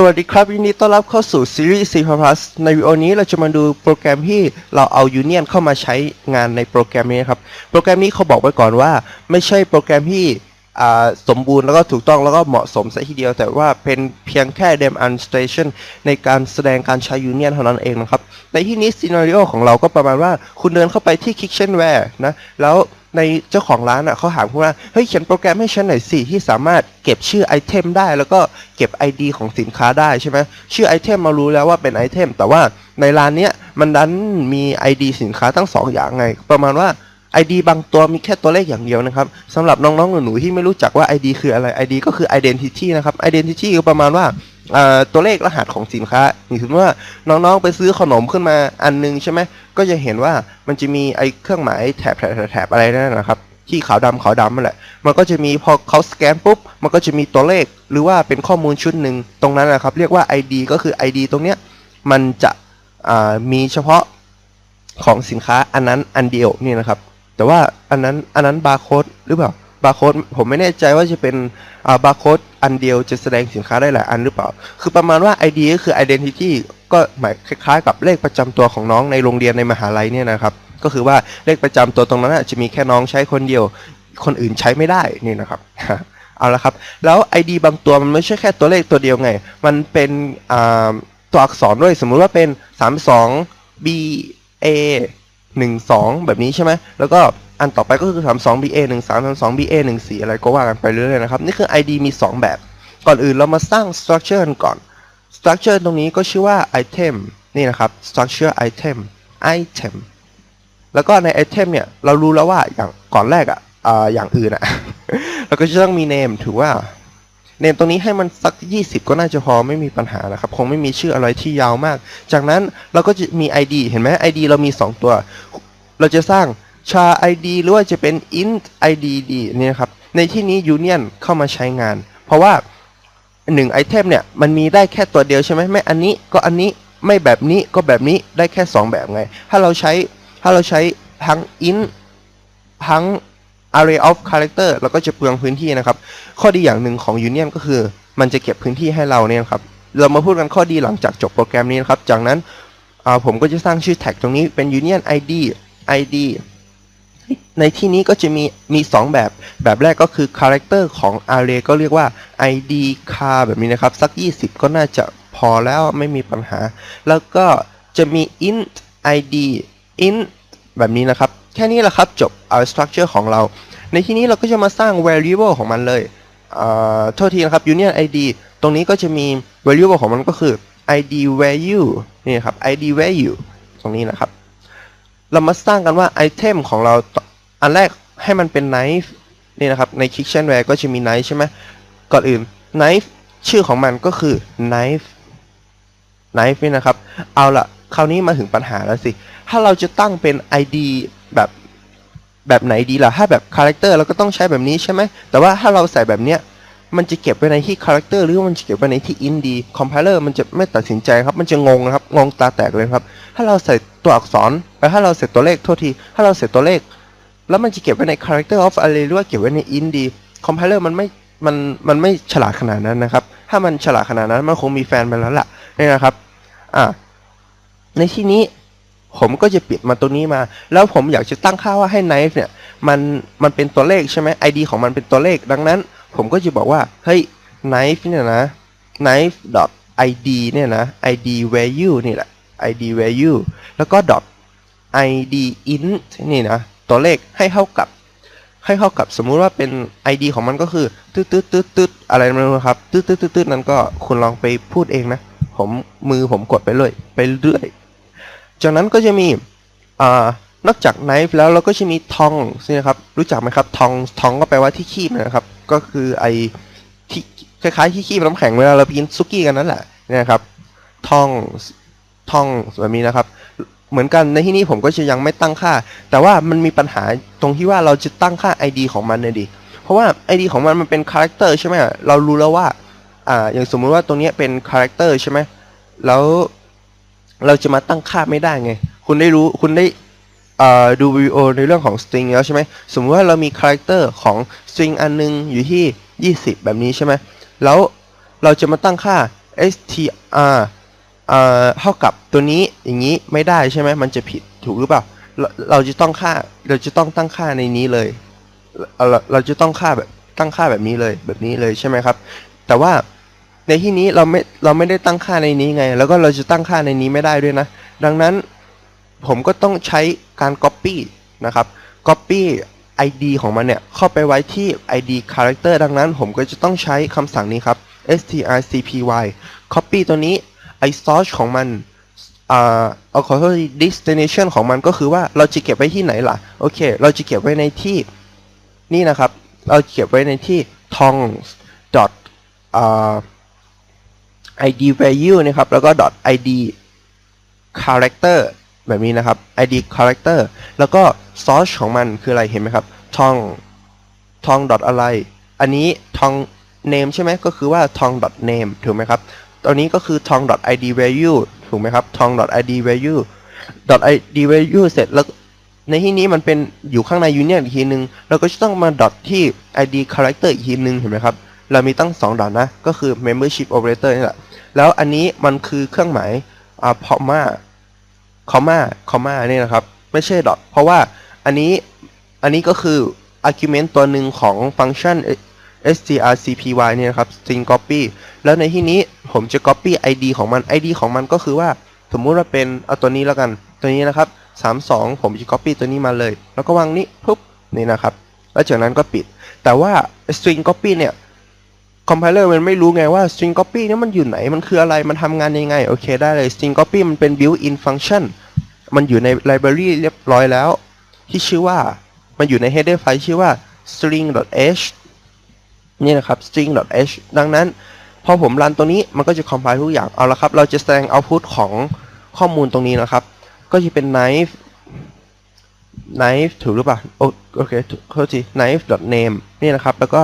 สวัสดีครับยินดีต้อนรับเข้าสู่ซีรีส์ C++ ในวิดีโอนี้เราจะมาดูโปรแกรมที่เราเอา Union เข้ามาใช้งานในโปรแกรมนี้ครับ โปรแกรมนี้เขาบอกไว้ก่อนว่า ไม่ใช่โปรแกรมที่สมบูรณ์แล้วก็ถูกต้องแล้วก็เหมาะสมซะทีเดียว แต่ว่าเป็นเพียงแค่ demonstration ในการแสดงการใช้ Union เท่านั้นเองนะครับ ในที่นี้ซีนารีโอของเราก็ประมาณว่าคุณเดินเข้าไปที่ Kitchenware นะแล้ว ในเจ้าของร้านอะเขาถามคุณว่าเฮ้ยเขียนโปรแกรมให้ฉันหน่อยสิที่สามารถเก็บชื่อไอเทมได้ แล้วก็เก็บ ID ของสินค้าได้ใช่ไหมชื่อไอเทมมารู้แล้วว่าเป็นไอเทมแต่ว่าในร้านเนี้ยมันดันมี ID สินค้าทั้งสองอย่างไง ประมาณว่า ID บางตัวมีแค่ตัวเลขอย่างเดียวนะครับสำหรับน้องๆหนูๆที่ไม่รู้จักว่า ID คืออะไร ID ก็คือ identity นะครับ identity ก็ประมาณว่า ตัวเลขรหัสของสินค้าอย่างสมมติว่าน้องๆไปซื้อขนมขึ้นมาอันนึงใช่ไหมก็จะเห็นว่ามันจะมีไอ้เครื่องหมายแถบแถบแถบอะไรนั่นนะครับที่ขาวดำขาวดำนั่นแหละ มันก็จะมีพอเขาสแกนปุ๊บ มันก็จะมีตัวเลข หรือว่าเป็นข้อมูลชุดหนึ่งตรงนั้นนะครับ เรียกว่า ID ก็คือ ID ตรงเนี้ย มันจะมีเฉพาะของสินค้าอันนั้นอันเดียวนี่นะครับ แต่ว่าอันนั้นอันนั้นบาร์โค้ดหรือเปล่า บาร์โค้ดผมไม่แน่ใจว่าจะเป็นอ่าบาร์โค้ด อันเดียวจะแสดงสินค้าได้หลายอันหรือเปล่า คือประมาณว่า ID ก็คือ identity ก็หมายคล้ายๆ กับเลขประจำตัวของน้องในโรงเรียนในมหาลัยเนี่ยนะครับ ก็คือว่าเลขประจำตัวตรงนั้นจะมีแค่น้องใช้คนเดียว คนอื่นใช้ไม่ได้นี่นะครับเอาละครับ แล้ว ID บางตัวมันไม่ใช่แค่ตัวเลขตัวเดียวไง มันเป็นตัวอักษรด้วย สมมุติว่าเป็น 32 B A 12 แบบนี้ใช่ไหมแล้วก็ อันต่อไปก็คือ 32 B A 13 32 B A 14อะไรก็ว่ากันไปเรื่อยๆนะครับ นี่คือ ID มี 2 แบบ ก่อนอื่นเรามาสร้าง structure กันก่อน structure ตรงนี้ก็ชื่อว่า item นี่นะครับ structure item item แล้วก็ในไอเทมเนี่ย เรารู้แล้วว่าอย่างก่อนแรกอะอ่าอย่างอื่นอะ เราก็จะต้องมี name ถือว่า name ตรงนี้ให้มันสัก 20 ก็น่าจะพอไม่มีปัญหานะครับ คงไม่มีชื่ออะไรที่ยาวมาก จากนั้นเราก็จะมี ID เห็นไหม ID เรามี 2 ตัว เราจะสร้าง char ID หรือว่าจะเป็น int ID ดีเนี่ยนะครับ ในที่นี้ union เข้ามาใช้งาน เพราะว่าหนึ่งไอเทมเนี่ย มันมีได้แค่ตัวเดียวใช่ไหมไม่อันนี้ก็อันนี้ไม่แบบนี้ก็แบบนี้ได้แค่ 2 แบบไง ถ้าเราใช้ถ้าเราใช้ทั้ง int ทั้ง array of character เราก็จะเปลืองพื้นที่นะครับ ข้อดีอย่างหนึ่งของ union ก็คือ มันจะเก็บพื้นที่ให้เราเนี่ยครับ เรามาพูดกันข้อดีหลังจากจบโปรแกรมนี้นะครับ จากนั้นผมก็จะสร้างชื่อแท็กตรงนี้เป็น union id id ในที่นี้ก็จะมีมี2แบบ แบบแรกก็คือ character ของ array ก็เรียกว่า id char แบบนี้นะครับ สัก 20 ก็น่าจะพอแล้วไม่มีปัญหา แล้วก็จะมี int id int แบบนี้นะครับ แค่นี้แหละครับจบเอา structure ของเรา ในที่นี้เราก็จะมาสร้าง variable ของมันเลยเอ่อโทษทีนะครับ union id ตรงนี้ก็จะมี variable ของมันก็คือ id value นี่ครับ id value ตรงนี้นะครับ เรามาสร้างกันว่าไอเทมของเราอันแรกให้มันเป็น knife นี่นะครับใน kitchenware ก็จะมี knife ใช่ไหมก่อนอื่น knife ชื่อของมันก็คือ knife knife นี่นะครับ เอาละคราวนี้มาถึงปัญหาแล้วสิ ถ้าเราจะตั้งเป็น ID แบบแบบไหนดีล่ะ ถ้าแบบ character เราก็ต้องใช้แบบนี้ใช่ไหม แต่ว่าถ้าเราใส่แบบเนี้ย มันจะเก็บไว้ในที่ character หรือว่ามันจะเก็บไว้ในที่ int ดี compiler มันจะไม่ตัดสินใจครับ มันจะงงนะครับ งงตาแตกเลยครับ ถ้าเราใส่ตัวอักษรไปถ้าเราใส่ตัวเลขโทษที ถ้าเราใส่ตัวเลข แล้วมันจะเก็บไว้ใน character of array หรือว่าเก็บไว้ใน int ดี compiler มันไม่มันมันไม่ฉลาดขนาดนั้นนะครับ ถ้ามันฉลาดขนาดนั้นมันคงมีแฟนไปแล้วล่ะนี่นะครับอ่าในที่นี้ผมก็จะปิดมาตัวนี้มา แล้วผมอยากจะตั้งค่าว่าให้ knife เนี่ยมันมันเป็นตัวเลขใช่ไหม ID ของมันเป็นตัวเลขดังนั้น ผมก็จะบอกว่าเฮ้ย knife เนี่ยนะ knife dot id เนี่ยนะ id value นี่แหละ id value แล้วก็ dot id int นี่นะ ตัวเลขให้เท่ากับ ให้เข้ากับสมมุติว่าเป็น ID ของมันก็คือตืดตืดตืดตืดอะไรไม่รู้ครับตืดตืดตืดตืดนั้นก็คุณลองไปพูดเองนะ ผมมือผมกดไปเลยไปเรื่อย จากนั้นก็จะมีอ่านอกจาก knife แล้วเราก็จะมีทองนี่นะครับ รู้จักไหมครับทองทองก็แปลว่าที่คีบนะครับ ก็คือไอที่คล้ายๆที่คีบน้ำแข็งเวลาเราไปกินซุกี้กันนั่นแหละเนี่ยนะครับทอง ทองแบบนี้นะครับ เหมือนกันในที่นี้ผมก็จะยังไม่ตั้งค่า แต่ว่ามันมีปัญหาตรงที่ว่าเราจะตั้งค่า ID ของมันเลยดิเพราะว่า ID ของมันมันเป็นคาแรคเตอร์ใช่ไหมเรารู้แล้วว่าอ่าอย่างสมมุติว่าตรงนี้เป็นคาแรคเตอร์ใช่ไหมแล้วเราจะมาตั้งค่าไม่ได้ไง คุณได้รู้คุณได้ดูวิดีโอในเรื่องของ string แล้วใช่ไหมสมมติว่าเรามีคาแรคเตอร์ของ string อันนึงอยู่ที่ 20 แบบนี้ใช่ไหมแล้วเราจะมาตั้งค่า str เอ่อเท่ากับตัวนี้อย่างนี้ไม่ได้ใช่ไหมมันจะผิดถูกหรือเปล่าเราเราจะต้องค่าเราจะต้องตั้งค่าในนี้เลยเราเราเราจะต้องค่าแบบตั้งค่าแบบนี้เลยแบบนี้เลยใช่ไหมครับ แต่ว่าในที่นี้เราไม่เราไม่ได้ตั้งค่าในนี้ไง แล้วก็เราจะตั้งค่าในนี้ไม่ได้ด้วยนะ ดังนั้นผมก็ต้องใช้การ copy นะครับ copy id ของมันเนี่ยเข้าไปไว้ที่ id character ดังนั้นผมก็จะต้องใช้คำสั่งนี้ครับ strcpy copy ตัวนี้ i source ของมันอ่าเอาขอโทษ destination ของมันก็คือว่าเราจะเก็บไว้ที่ไหนล่ะ โอเค เราจะเก็บไว้ในที่นี่นะครับ เราเก็บไว้ในที่ tongs dot อ่า id value นะครับ แล้วก็ dot id character แบบนี้นะครับ id character แล้วก็ source ของมันคืออะไรเห็นไหมครับ tong tong dot อะไร อันนี้ tong name ใช่ไหมก็คือว่า tong dot name ถูกไหมครับ ตัวนี้ก็คือ tong id value ถูกไหมครับ tong id value id value เสร็จแล้วในที่นี้มันเป็นอยู่ข้างใน union อีกทีนึง เราก็จะต้องมา dot ที่ id character อีกทีนึงเห็นไหมครับ เรามีตั้ง2 dot นะ ก็คือ membership operator นี่แหละ แล้วอันนี้มันคือเครื่องหมายอ่า comma comma comma นี่นะครับ ไม่ใช่ dot เพราะว่าอันนี้อันนี้ก็คือ argument ตัวหนึ่งของฟังก์ชัน strcpy เนี่ยนะครับ string copy แล้วในที่นี้ผมจะ copy id ของมัน id ของมันก็คือว่า สมมุติว่าเป็นเอาตัวนี้แล้วกัน ตัวนี้นะครับ 32 ผมจะ copy ตัวนี้มาเลย แล้วก็วางนี้ปุ๊บนี่นะครับ แล้วจากนั้นก็ปิด แต่ว่า string copy เนี่ยคอมไพเลอร์มันไม่รู้ไงว่า string copy นี่มันอยู่ไหนมันคืออะไรมันทำงานยังไง โอเคได้เลย string copy มันเป็น built-in function มันอยู่ใน library เรียบร้อยแล้ว ที่ชื่อว่ามันอยู่ใน header file ชื่อว่า string.h นี่นะครับ string.h ดังนั้น พอผมรันตัวนี้มันก็จะ compile ทุกอย่าง เอาละครับ เราจะแสดง output ของข้อมูลตรงนี้นะครับ ก็จะเป็น knife knife ถูกหรือเปล่า โอเคโทษที knife name นี่นะครับ แล้วก็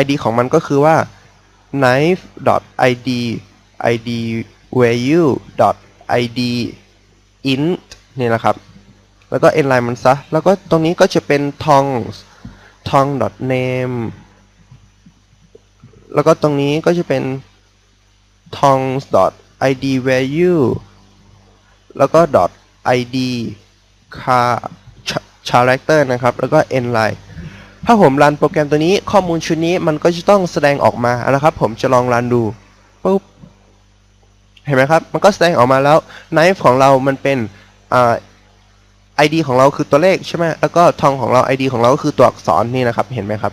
id ของมันก็คือว่า knife id id value id int นี่นะครับ แล้วก็ inline มันซะ แล้วก็ตรงนี้ก็จะเป็น tongs tong name แล้วก็ตรงนี้ก็จะเป็น tongs id value แล้วก็ id car character นะครับ แล้วก็ nline ถ้าผมรันโปรแกรมตัวนี้ข้อมูลชุดนี้มันก็จะต้องแสดงออกมานะครับ ผมจะลองรันดูปุ๊บเห็นไหมครับ มันก็แสดงออกมาแล้ว knife ของเรามันเป็นอ่า ID ของเราคือตัวเลขใช่ไหมแล้วก็ทองของเรา ID ของเราก็คือตัวอักษรนี่นะครับ เห็นไหมครับ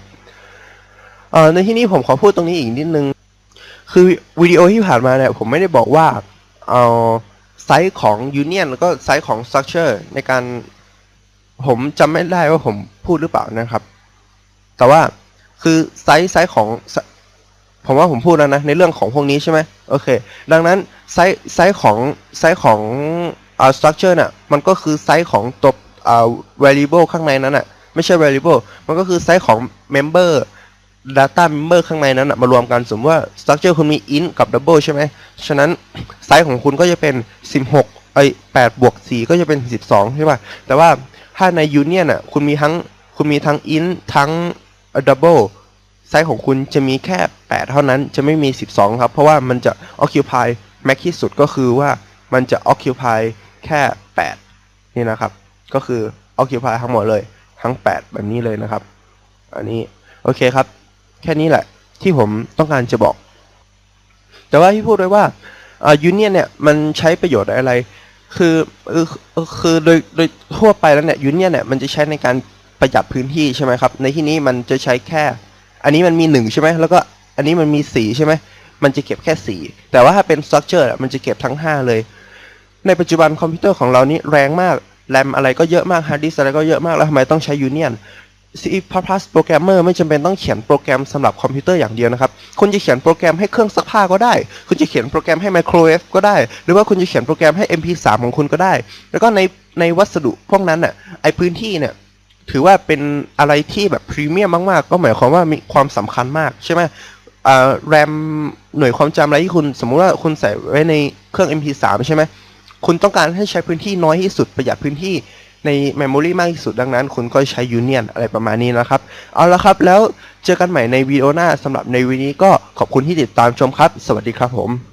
เอ่อในที่นี้ผมขอพูดตรงนี้อีกนิดนึง คือวิดีโอที่ผ่านมาเนี่ยผมไม่ได้บอกว่าเอาไซส์ของ Union แล้วก็ไซส์ของ Structure ในการผมจำไม่ได้ว่าผมพูดหรือเปล่านะครับ แต่ว่าคือไซส์ไซส์ของผมว่าผมพูดแล้วนะในเรื่องของพวกนี้ใช่ไหมโอเค ดังนั้นไซส์ไซส์ของไซส์ของอ่า structure น่ะมันก็คือไซส์ของตัวอ่า variable ข้างในนั้นน่ะไม่ใช่ variable มันก็คือไซส์ของ member data member ข้างในนั้นนะมารวมกันสมมติว่า structure คุณมี int กับ double ใช่ไหม ฉะนั้นไซส์ของคุณก็จะเป็น 16ไอ้8บวก 4 ก็จะเป็น 12 ใช่ป่ะ แต่ว่าถ้าใน union น่ะคุณมีทั้งคุณมีทั้ง int ทั้ง double ไซส์ของคุณจะมีแค่ 8 เท่านั้นจะไม่มี 12 ครับ เพราะว่ามันจะ occupy max ที่สุดก็คือว่ามันจะ occupy แค่ 8 นี่นะครับ ก็คือ occupy ทั้งหมดเลยทั้ง 8 แบบนี้เลยนะครับ อันนี้ โอเคครับ แค่นี้แหละ ที่ผมต้องการจะบอก แต่ว่าที่พูดไว้ว่าอ่า union เนี่ยมันใช้ประโยชน์อะไร คือเออคือโดยโดยทั่วไปแล้วเนี่ย union เนี่ยมันจะใช้ในการประหยัดพื้นที่ใช่ไหมครับ ในที่นี้มันจะใช้แค่ อันนี้มันมีหนึ่งใช่ไหมแล้วก็อันนี้มันมีสีใช่ไหมมันจะเก็บแค่สีแต่ว่าถ้าเป็น structure อะมันจะเก็บทั้งห้าเลย ในปัจจุบันคอมพิวเตอร์ของเรานี่แรงมากแรมอะไรก็เยอะมากฮาร์ดดิสอะไรก็เยอะมากแล้วทำไมต้องใช้ Union C++ Programmer ไม่จำเป็นต้องเขียนโปรแกรมสำหรับคอมพิวเตอร์อย่างเดียวนะครับ คุณจะเขียนโปรแกรมให้เครื่องซักผ้าก็ได้ คุณจะเขียนโปรแกรมให้ Microwave ก็ได้ หรือว่าคุณจะเขียนโปรแกรมให้ MP3 ของคุณก็ได้ แล้วก็ในในวัสดุพวกนั้นน่ะ ไอพื้นที่เนี่ยถือว่าเป็นอะไรที่แบบพรีเมียมมาก ๆ ก็หมายความว่ามีความสำคัญมากใช่ไหมอ่าแรมหน่วยความจำอะไรที่คุณสมมุติว่าคุณใส่ไว้ในเครื่อง MP3 ใช่ไหมคุณต้องการให้ใช้พื้นที่น้อยที่สุดประหยัดพื้นที่ ใน Memory มากที่สุดดังนั้น คุณก็ใช้ Union อะไรประมาณนี้นะครับ เอาละครับแล้วเจอกันใหม่ในวิดีโอหน้าสำหรับในวีนี้ก็ขอบคุณที่ติดตามชมครับ สวัสดีครับผม